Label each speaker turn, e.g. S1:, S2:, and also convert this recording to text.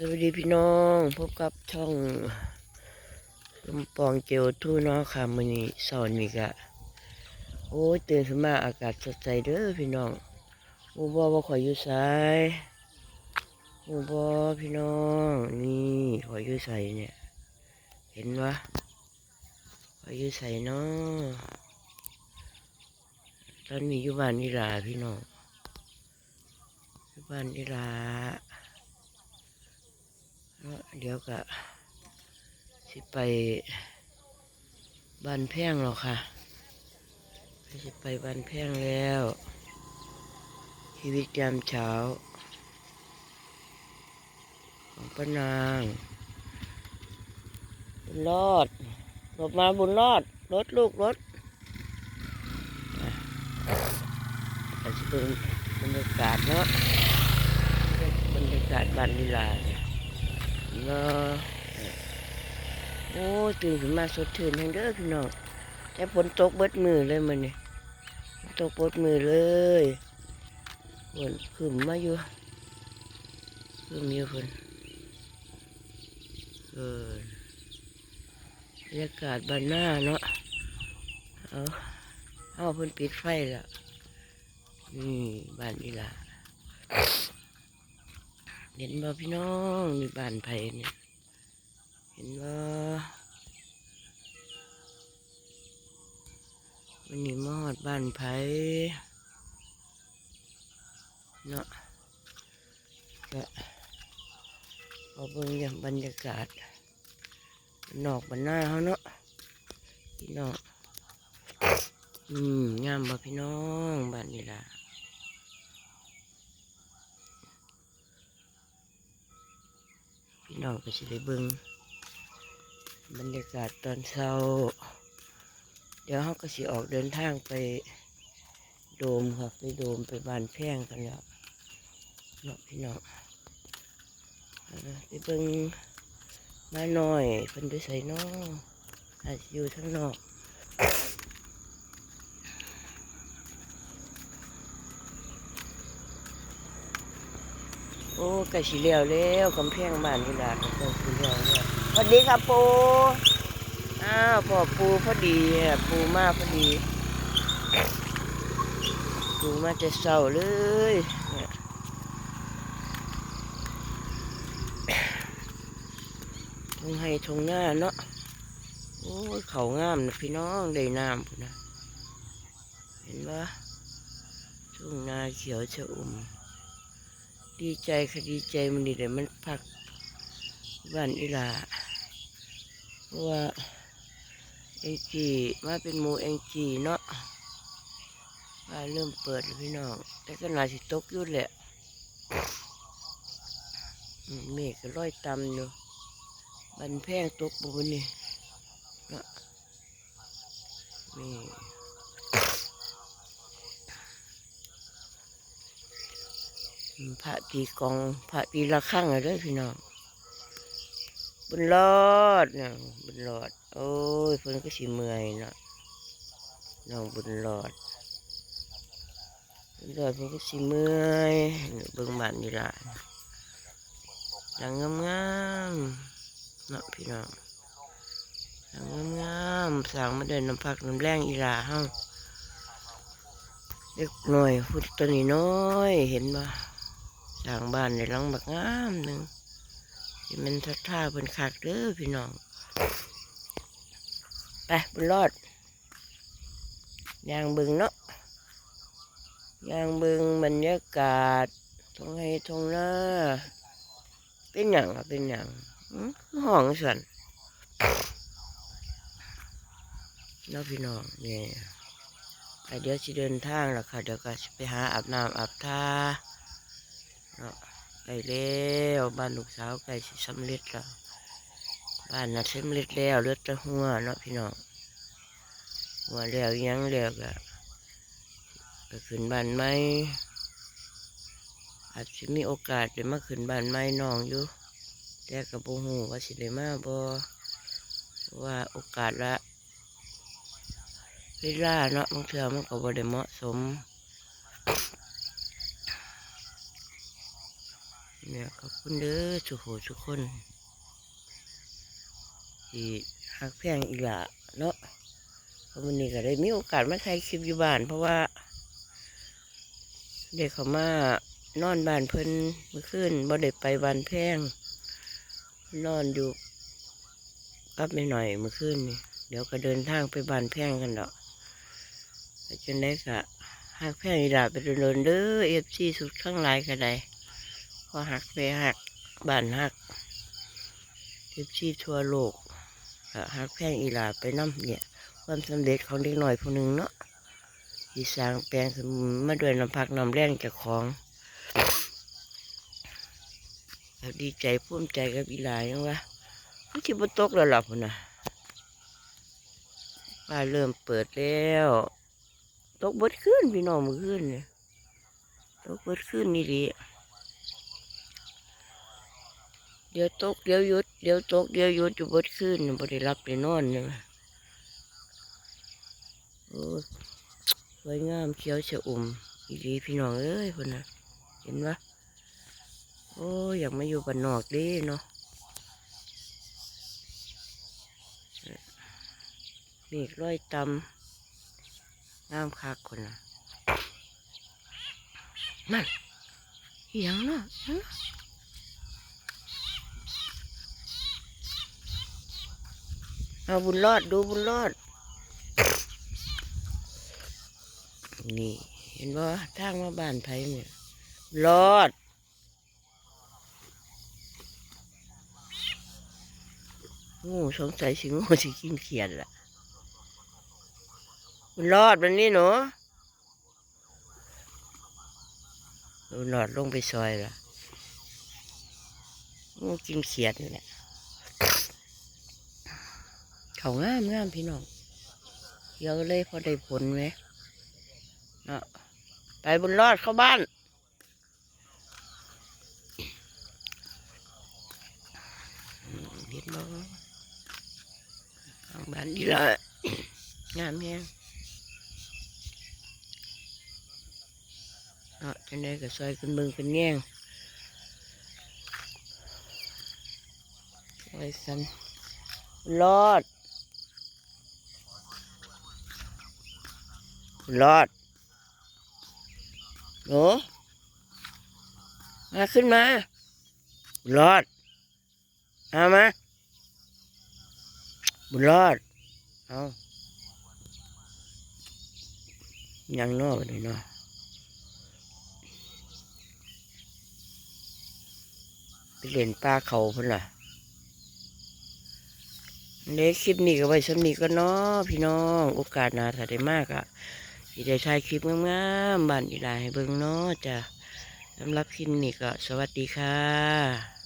S1: สวัสดีพี่น้องพบกับช่องลำปองเจวทูเนาะค่ะมือนี้สาร์นี้กะโอ้ยตื่นขึ้นมาอากาศสดใสเด้อพี่น้องโอ้บ่ว่าขอยอยู่ไสโอ้บ่พี่น้องนี่ขอยอยู่ไสเนี่ย เห็นวะขอยอยู่ไสเนาะตอนนี้อยู่บ้านนิลาพี่น้องอยู่บ้านนิลา เดี๋ยวก็สิไปบ้านแพงหรอกค่ะสิไปบ้านแพงแล้ว ชีวิตยามเช้า ของป้านางบุญรอดหลบมาบุญรอด รถลูกรถอาจจะเป็นบรรยากาศเนาะบรรยากาศบ้านลีลาเนี่ย เนาะโอ้ตื่นขึ้นมาสดชื่นแห่งเด้อพี่น้องแต่ฝนตกเบิดมือเลยมันนี่ตกเบิดมือเลยฝนขึ้นมาอยู่ขึ้นอยู่ฝนเออบรรยากาศบ้านหน้าเนาะเอาเอาเพิ่นปิดไฟแล้วนี่บ้านนี่ล่ะ เห็นบ่พี่น้องนี่บ้านไผ่เนี่ยเห็นบ่วันนี้มอดบ้านไผ่เนาะก็พอเบิ่งอย่างบรรยากาศนอกบรรหน้าเขาเนาะพี่น้อง อืม งามบ่พี่น้องบ้านนี่ล่ะ พี่น้องก็สิได้เบิ่งบรรยากาศตอนเช้า เดี๋ยวเขาก็สิออกเดินทางไปโดมครับไปโดมไปบานแพ่งกันแล้วเนาะพี่น้องเออไปเบิ่งมาหน่อยเพิ่นด้ใส่นออาจอยู่ทั้างนอก โอ้ก่สีเหลียวแล้วกำแพงบ้านนี่ล่ะก็สีเหลียวแล้วสวัสดีครับปูอ้าวพ่อปูพอดีปูมาพอดีปูมาจะเศร้าเลยเนี่ยทงให้ทงหน้าเนาะโอ้เขางามนะพี่น้องได้น้ำนะ เห็นปะทุ่งนาเขียวชะอุ่ม ดีใจค่ะดีใจมันดีแต่มันพักบ้านอีลาเพราะว่าเองจีมาเป็นหมูเองจีเนาะบ้าเริ่มเปิดพี่น้อง แต่ก็น่าสิตกยู่แหละเมฆก็ลอยตำอยู่บันแพงตกบุนี่เนาะนี่ อืม พระตีกอง พระตีละข้างเลยเด้อพี่น้องบุญรอดนี่ยบุญรอด โอ้ยเพิ่นก็สิเมื่อยเนาะน้องบุญรอดบุญรอดเพิ่นก็สิเมื่อยเบิ่งบ้านนี่ล่ะหลังงามๆเนาะพี่น้องหลังงามๆสางมาเดินน้ำพักน้ำแรงอีลาเฮาเล็กหน่อยพุดตัวนี้น้อยเห็นบ่ สร้างบ้านในหลังบักงามหนึ่งที่มันทัดท่าเป็นคักเด้อพี่น้อง ไปบุญรอดยางเบึงเนาะยางเบึงบรรยากาศทงให้ทงหน้า เป็นอย่างอะเป็นอย่างห้องสันเนาะพี่น้องเนี่ยเดี๋ยวสิเดินทางแล้วค่ะ เดี๋ยวก็ไปหาอาบน้ำอาบท่า เนาะไก่แล้วบ้านลูกสาวไก่สิสำเร็จแล้วบ้านน่ะสำเร็จแล้วเลือดต่หัวเนาะพี่น้องหัวแล้วยังแล้วก็ก็ขึ้นบ้านใหมอาจจะมีโอกาสได้มาขึ้นบ้านใหมน้องอยู่แต่กับโบหูว่าสิได้มาบ่เพราะว่าโอกาสละเวลาเนาะบางเทื่อมันก็บ่ได้เหมาะสม น เนี่ยขอบคุณเด้อสุโขทุกคนที่หักแพงอีกละเนาะเพราะวันนี้ก็ได้มีโอกาสมาถ่ายคลิปอยู่บ้าน เพราะว่า เด็กเขามานอนบ้านเพิ่นเมื่อคืนบ่ได้ไปบ้านแพง นอนอยู่กับไม่หน่อยเมื่อคืนนี่เดี๋ยวก็เดินทางไปบ้านแพงกันดอกไปจนได้กะหักแพงอีหลาไปโดนๆเด้อเอฟซีสุดข้างลายก็ได้พ อหักไปหักบ้านหักเอฟซีทั่วโลกหักแพงอีหลาไปน้ำเนี่ย ความสำเร็จของเด็กหน่อยผู้หนึ่งเนาะที่สร้างแปลงขึ้นมาด้วยน้ำพักน้ำแรงจากของดีใจภูมิใจกับอีหลายยังวะมันที่บนตกแล้วหลับพุ่นนะบ้าเริ่มเปิดแล้วตกบดขึ้นพี่น้องมือขึ้นเนี่ยตกบดขึ้นนี่ดีเดี๋ยวตกเดี๋ยวยุดเดี๋ยวตกเดี๋ยวยุดอยู่บดขึ้นบ่ได้รับได้นอนเนี่ยโอ้ยสวยงามเขียวชะอุ่มอีดีพี่น้องเอ้ยคนน่ะ เห็นปะโอ้ยอยากมาอยู่บ้านนอกดิเนาะมฆร้อยตำงามคักคนน่ะนั่นอหยังนาะอิหยังเนาะ เอาบุญรอดดูบุญรอด นี่ เห็นว่าทางมาบ้านไผเนี่ยรอดงูสงสัยสิงูสิกินเขียดละมันรอดมันนี่หนูดูหลอดลงไปซอยละงูกินเขียดนี่แหละ เขางามงามพี่น้องเยอะเลยพอได้ผลไหมเนาะไปบุญรอดเข้าบ้าน เห็นบ่ทางบ้านดีละงามแฮงเนาะจังได้ก็ซอยกันเบิ่งกันแง่งซอยกันรอด บุญรอดหมาขึ้นมา บุญรอด เอามา บุญรอด เอายังนอกเลยเนาะไปเล่นปลาเขาเพิ่นล่ะเล็กคลิปนี้ก็ไว้สำนีก็เนาะพี่น้อง โอกาสหนาถ้าได้มากอะ ที่ได้ถ่ายคลิปงามๆบ้านอีหลาให้เบิ่งเนาะจ้ะสำหรับคลิปนี้ก็สวัสดีค่ะ